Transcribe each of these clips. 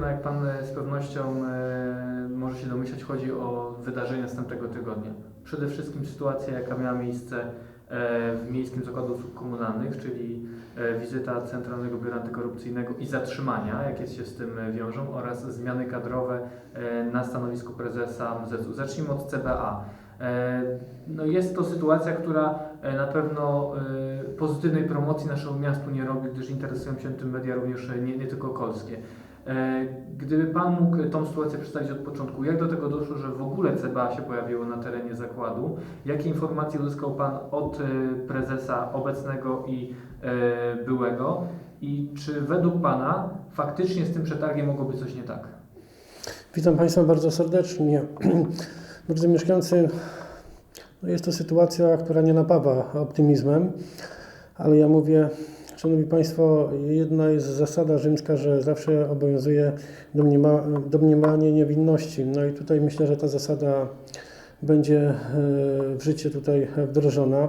no jak Pan e, z pewnością e, może się domyśleć, chodzi o wydarzenia następnego tygodnia. Przede wszystkim sytuacja, jaka miała miejsce e, w Miejskim Zakładu Usług Komunalnych, czyli wizyta Centralnego Biura Antykorupcyjnego i zatrzymania, jakie się z tym wiążą, oraz zmiany kadrowe na stanowisku prezesa MZU. Zacznijmy od CBA. No jest to sytuacja, która na pewno pozytywnej promocji naszemu miastu nie robi, gdyż interesują się tym media również nie, nie tylko kolskie. E, Gdyby Pan mógł tą sytuację przedstawić od początku, jak do tego doszło, że w ogóle CBA się pojawiło na terenie zakładu? Jakie informacje uzyskał Pan od e, prezesa obecnego i e, byłego? I czy według Pana faktycznie z tym przetargiem mogło być coś nie tak? Witam Państwa bardzo serdecznie. Drodzy mieszkańcy, no jest to sytuacja, która nie napawa optymizmem, ale ja mówię, Szanowni Państwo, jedna jest zasada rzymska, że zawsze obowiązuje domniema, domniemanie niewinności. No i tutaj myślę, że ta zasada będzie e, w życie tutaj wdrożona.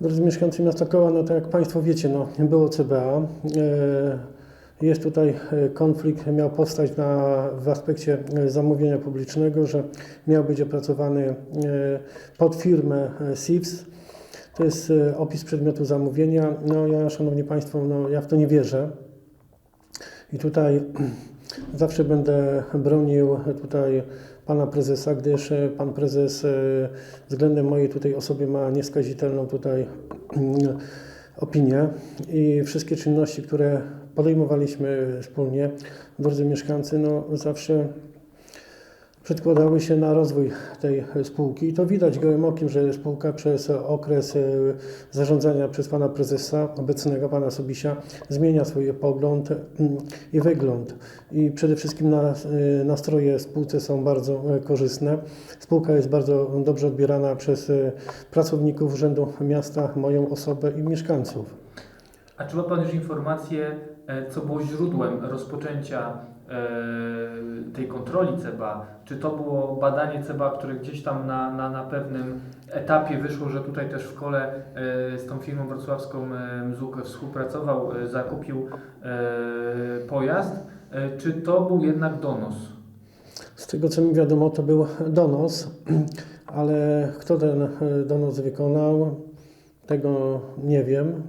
Drodzy mieszkańcy miasta Koła, no to jak Państwo wiecie, no było CBA. E, Jest tutaj e, konflikt, miał powstać na, w aspekcie zamówienia publicznego, że miał być opracowany pod firmę SIPS. To jest e, opis przedmiotu zamówienia. No ja, Szanowni Państwo, no ja w to nie wierzę. I tutaj zawsze będę bronił tutaj pana prezesa, gdyż e, pan prezes e, względem mojej tutaj osoby ma nieskazitelną tutaj opinię i wszystkie czynności, które podejmowaliśmy wspólnie, drodzy mieszkańcy, no zawsze przedkładały się na rozwój tej spółki i to widać gołym okiem, że spółka przez okres e, zarządzania przez pana prezesa obecnego, pana Sobisia, zmienia swój pogląd mm, i wygląd. I przede wszystkim e, nastroje spółce są bardzo e, korzystne. Spółka jest bardzo dobrze odbierana przez pracowników Urzędu Miasta, moją osobę i mieszkańców. A czy ma Pan już informację, co było źródłem rozpoczęcia tej kontroli CBA? Czy to było badanie CBA, które gdzieś tam na, na, na pewnym etapie wyszło, że tutaj też w kole e, z tą firmą wrocławską e, Mzuk współpracował, e, zakupił e, pojazd? E, Czy to był jednak donos? Z tego co mi wiadomo, to był donos, ale kto ten e, donos wykonał, tego nie wiem.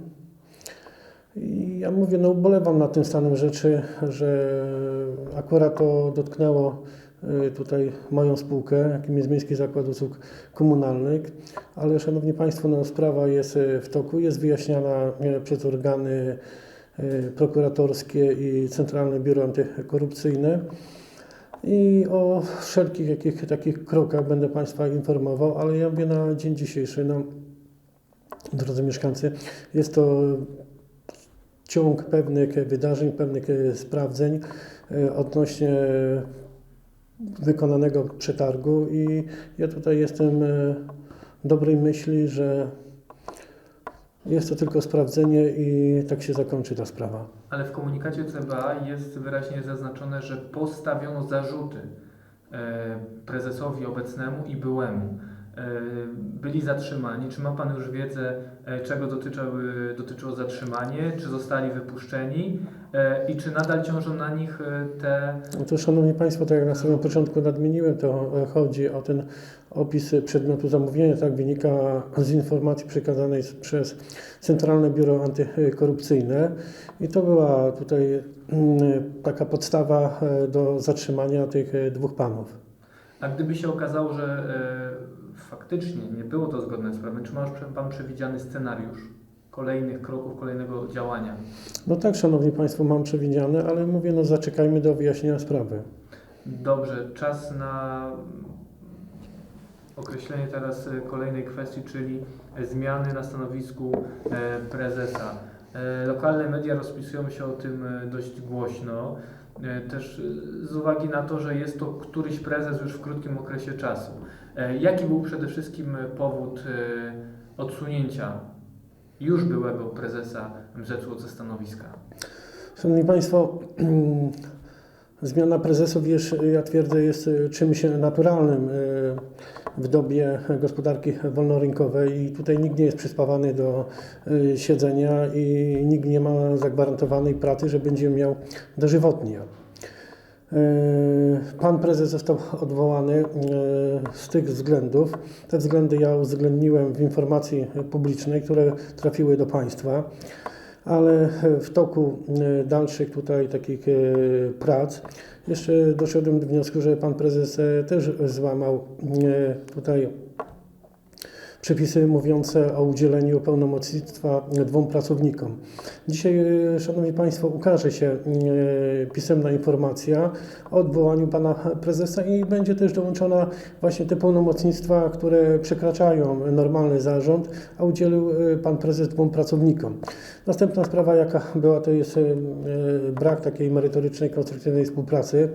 Ja mówię, no ubolewam nad tym stanem rzeczy, że akurat to dotknęło e, tutaj moją spółkę, jakim jest Miejski Zakład Usług Komunalnych, ale Szanowni Państwo, no, sprawa jest e, w toku, jest wyjaśniana e, przez organy prokuratorskie i Centralne Biuro Antykorupcyjne. I o wszelkich jakich, takich krokach będę Państwa informował, ale ja mówię na dzień dzisiejszy, no, drodzy mieszkańcy, jest to ciąg pewnych wydarzeń, pewnych e, sprawdzeń e, odnośnie wykonanego przetargu i ja tutaj jestem e, dobrej myśli, że jest to tylko sprawdzenie i tak się zakończy ta sprawa. Ale w komunikacie CBA jest wyraźnie zaznaczone, że postawiono zarzuty prezesowi obecnemu i byłemu. E, Byli zatrzymani. Czy ma Pan już wiedzę, e, czego dotyczyły, dotyczyło zatrzymanie? Czy zostali wypuszczeni? E, I czy nadal ciążą na nich te No to Szanowni Państwo, tak jak na samym początku nadmieniłem, to chodzi o ten opis przedmiotu zamówienia, tak wynika z informacji przekazanej przez Centralne Biuro Antykorupcyjne i to była tutaj mm, taka podstawa do zatrzymania tych dwóch panów. A gdyby się okazało, że faktycznie nie było to zgodne z prawem, czy ma już prze- Pan przewidziany scenariusz kolejnych kroków, kolejnego działania? No tak, Szanowni Państwo, mam przewidziane, ale mówię, no zaczekajmy do wyjaśnienia sprawy. Dobrze, czas na określenie teraz e, kolejnej kwestii, czyli zmiany na stanowisku e, prezesa. E, Lokalne media rozpisują się o tym dość głośno, też z uwagi na to, że jest to któryś prezes już w krótkim okresie czasu. E, Jaki był przede wszystkim e, powód e, odsunięcia już byłego prezesa MZU ze stanowiska? Szanowni Państwo, zmiana prezesów, wiesz, ja twierdzę, jest czymś naturalnym w dobie gospodarki wolnorynkowej i tutaj nikt nie jest przyspawany do siedzenia i nikt nie ma zagwarantowanej pracy, że będzie miał dożywotnie. Pan prezes został odwołany e, z tych względów. Te względy ja uwzględniłem w informacji publicznej, które trafiły do państwa, ale w toku e, dalszych tutaj takich prac jeszcze doszedłem do wniosku, że pan prezes e, też złamał tutaj przepisy mówiące o udzieleniu pełnomocnictwa dwóm pracownikom. Dzisiaj, e, Szanowni Państwo, ukaże się e, pisemna informacja o odwołaniu Pana Prezesa i będzie też dołączona właśnie te pełnomocnictwa, które przekraczają normalny zarząd, a udzielił e, Pan Prezes dwóm pracownikom. Następna sprawa, jaka była, to jest brak takiej merytorycznej, konstruktywnej współpracy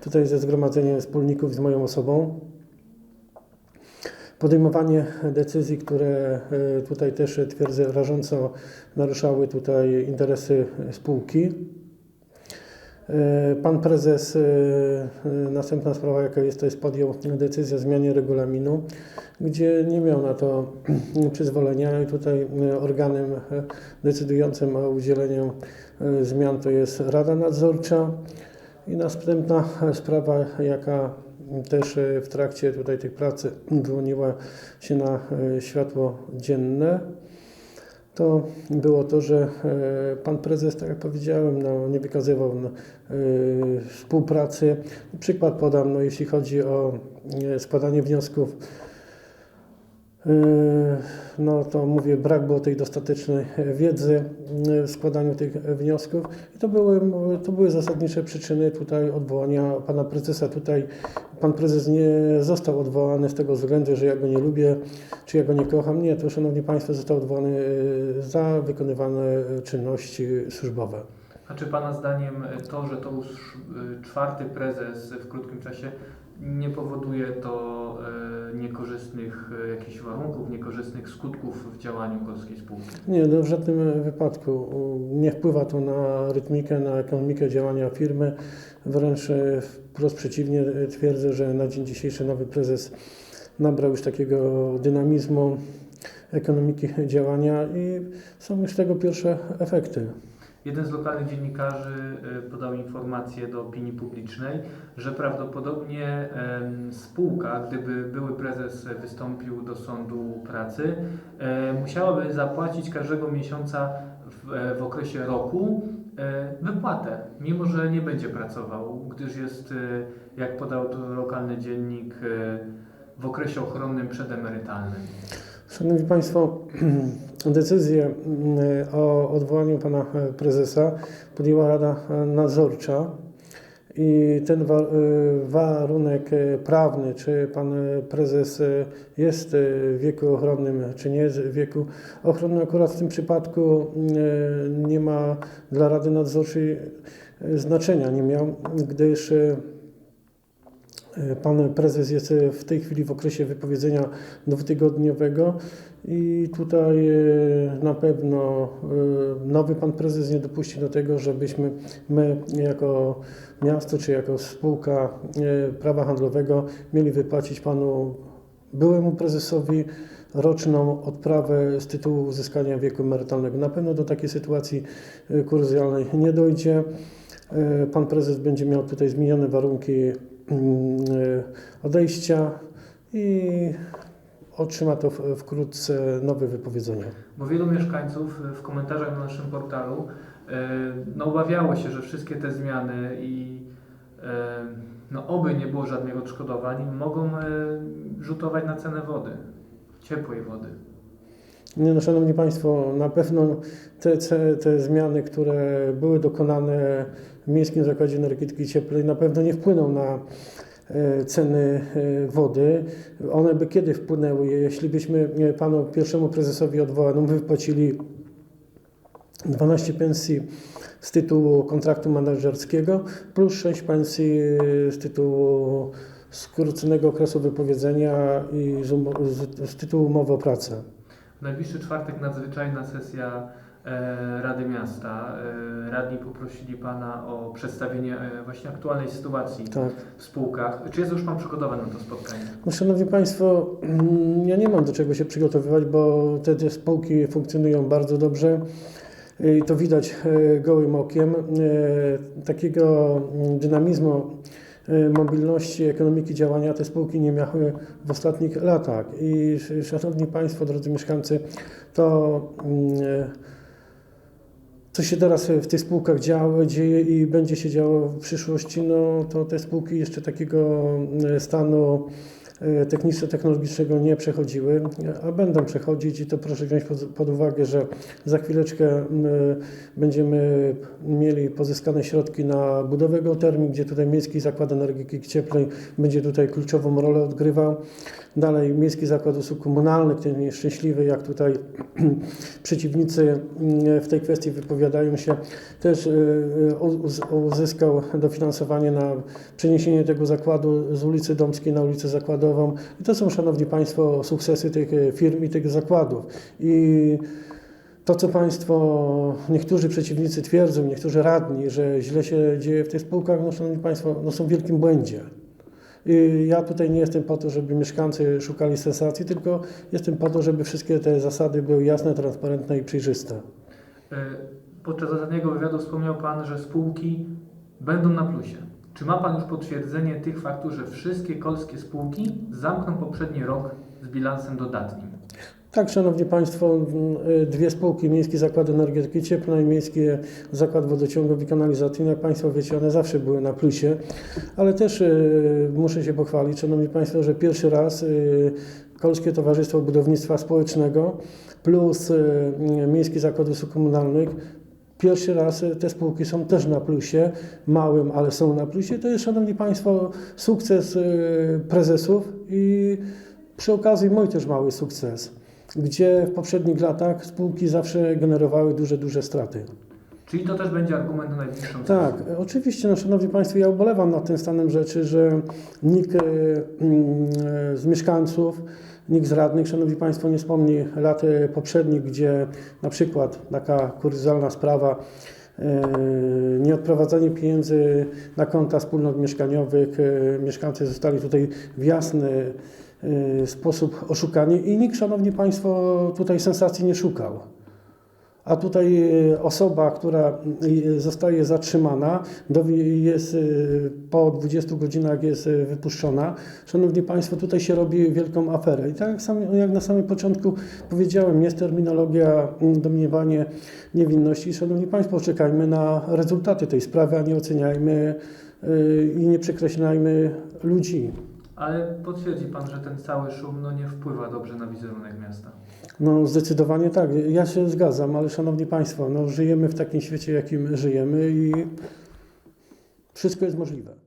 tutaj ze Zgromadzeniem Wspólników z moją osobą podejmowanie decyzji, które e, tutaj też twierdzę rażąco naruszały tutaj interesy spółki. E, Pan prezes, e, e, następna sprawa jaka jest, to jest podjął decyzję o zmianie regulaminu, gdzie nie miał na to przyzwolenia i tutaj e, organem e, decydującym o udzieleniu e, zmian to jest Rada Nadzorcza. I następna sprawa, jaka też e, w trakcie tutaj tych prac wyłoniła się na e, światło dzienne, to było to, że e, pan prezes, tak jak powiedziałem, no, nie wykazywał no, współpracy. Przykład podam, no, jeśli chodzi o składanie wniosków no to mówię, brak było tej dostatecznej wiedzy yy, w składaniu tych wniosków i to były, to były zasadnicze przyczyny tutaj odwołania pana prezesa. Tutaj pan prezes nie został odwołany z tego względu, że ja go nie lubię, czy ja go nie kocham. Nie, to szanowni państwo został odwołany yy, za wykonywane czynności służbowe. A czy Pana zdaniem to, że to już czwarty prezes w krótkim czasie nie powoduje to y, niekorzystnych y, jakichś warunków, niekorzystnych skutków w działaniu polskiej spółki? Nie, no w żadnym wypadku. Nie wpływa to na rytmikę, na ekonomikę działania firmy. Wręcz e, wprost przeciwnie, e, twierdzę, że na dzień dzisiejszy nowy prezes nabrał już takiego dynamizmu ekonomiki działania i są już tego pierwsze efekty. Jeden z lokalnych dziennikarzy y, podał informację do opinii publicznej, że prawdopodobnie spółka, gdyby były prezes wystąpił do sądu pracy, e, musiałaby zapłacić każdego miesiąca w, e, w okresie roku e, wypłatę, mimo że nie będzie pracował, gdyż jest, e, jak podał to lokalny dziennik, e, w okresie ochronnym przedemerytalnym. Szanowni Państwo, decyzję mm, o odwołaniu pana e, prezesa podjęła Rada Nadzorcza i ten e, warunek e, prawny, czy pan e, prezes e, jest e, w wieku ochronnym, czy nie jest w wieku ochronnym, akurat w tym przypadku e, nie ma dla Rady Nadzorczej e, znaczenia, nie miał, gdyż e, Pan prezes jest e, w tej chwili w okresie wypowiedzenia dwutygodniowego i tutaj e, na pewno e, nowy pan prezes nie dopuści do tego, żebyśmy my jako miasto czy jako spółka prawa handlowego mieli wypłacić panu byłemu prezesowi roczną odprawę z tytułu uzyskania wieku emerytalnego. Na pewno do takiej sytuacji kursjalnej nie dojdzie. Pan prezes będzie miał tutaj zmienione warunki odejścia i otrzyma to wkrótce nowe wypowiedzenie. Bo wielu mieszkańców w komentarzach na naszym portalu e, no, obawiało się, że wszystkie te zmiany i e, no, oby nie było żadnych odszkodowań, mogą e, rzutować na cenę wody, ciepłej wody. Nie, no, Szanowni Państwo, na pewno te, te, te zmiany, które były dokonane w Miejskim Zakładzie Energetyki Cieplnej na pewno nie wpłyną na e, ceny e, wody. One by kiedy wpłynęły? Jeśli byśmy e, panu pierwszemu prezesowi odwołanym wypłacili 12 pensji z tytułu kontraktu menedżerskiego plus 6 pensji z tytułu skróconego okresu wypowiedzenia i z, z tytułu umowy o pracę. W najbliższy czwartek nadzwyczajna sesja e, Rady Miasta. E, radni poprosili Pana o przedstawienie e, właśnie aktualnej sytuacji Tak. w spółkach. Czy jest już Pan przygotowany na to spotkanie? No, szanowni Państwo, mm, ja nie mam do czego się przygotowywać, bo te, te spółki funkcjonują bardzo dobrze. I to widać gołym okiem. Takiego mm, dynamizmu mobilności ekonomiki działania te spółki nie miały w ostatnich latach. I sz- Szanowni Państwo, drodzy mieszkańcy, to mm, e, co się teraz w tych spółkach działo, dzieje i będzie się działo w przyszłości, no to te spółki jeszcze takiego e, stanu e, techniczno-technologicznego nie przechodziły, a będą przechodzić i to proszę wziąć pod, uwagę, że za chwileczkę m, będziemy mieli pozyskane środki na budowę geotermii, gdzie tutaj Miejski Zakład Energii Cieplnej będzie tutaj kluczową rolę odgrywał. Dalej Miejski Zakład Usług Komunalnych, ten nieszczęśliwy, jak tutaj przeciwnicy w tej kwestii wypowiadają się, też uz- uzyskał dofinansowanie na przeniesienie tego zakładu z ulicy Domskiej na ulicę I to są, Szanowni Państwo, sukcesy tych y, firm i tych zakładów. I to, co Państwo, niektórzy przeciwnicy twierdzą, niektórzy radni, że źle się dzieje w tych spółkach, no, Szanowni Państwo, no, są w wielkim błędzie. I ja tutaj nie jestem po to, żeby mieszkańcy szukali sensacji, tylko jestem po to, żeby wszystkie te zasady były jasne, transparentne i przejrzyste. E, Podczas ostatniego wywiadu wspomniał Pan, że spółki będą na plusie. Czy ma Pan już potwierdzenie tych faktów, że wszystkie polskie spółki zamkną poprzedni rok z bilansem dodatnim? Tak, Szanowni Państwo, y, dwie spółki, Miejski Zakład Energetyki Cieplnej, Miejski Zakład Wodociągów i Kanalizacyjnych, jak Państwo wiecie, one zawsze były na plusie, ale też y, muszę się pochwalić, Szanowni Państwo, że pierwszy raz y, Polskie Towarzystwo Budownictwa Społecznego plus Miejski Zakład Usług Komunalnych Pierwszy raz y, te spółki są też na plusie, małym, ale są na plusie. To jest, Szanowni Państwo, sukces y, prezesów i przy okazji mój też mały sukces, gdzie w poprzednich latach spółki zawsze generowały duże, duże straty. Czyli to też będzie argument na najbliższą Tak, sesję? oczywiście, no, Szanowni Państwo, ja ubolewam nad tym stanem rzeczy, że nikt e, mm, e, z mieszkańców, nikt z radnych, Szanowni Państwo, nie wspomni lat e, poprzednich, gdzie na przykład taka kuryzalna sprawa, e, nieodprowadzanie pieniędzy na konta wspólnot mieszkaniowych, e, mieszkańcy zostali tutaj w jasny sposób oszukani i nikt, Szanowni Państwo, tutaj sensacji nie szukał. A tutaj e, osoba, która e, zostaje zatrzymana, jest e, po 20 godzinach jest wypuszczona. Szanowni Państwo, tutaj się robi wielką aferę. I tak jak, na samym początku powiedziałem, jest terminologia domniemanie niewinności. Szanowni Państwo, czekajmy na rezultaty tej sprawy, a nie oceniajmy i nie przekreślajmy ludzi. Ale potwierdzi Pan, że ten cały szum no, nie wpływa dobrze na wizerunek miasta? No zdecydowanie tak, ja się zgadzam, ale Szanowni Państwo, no, żyjemy w takim świecie, jakim żyjemy i wszystko jest możliwe.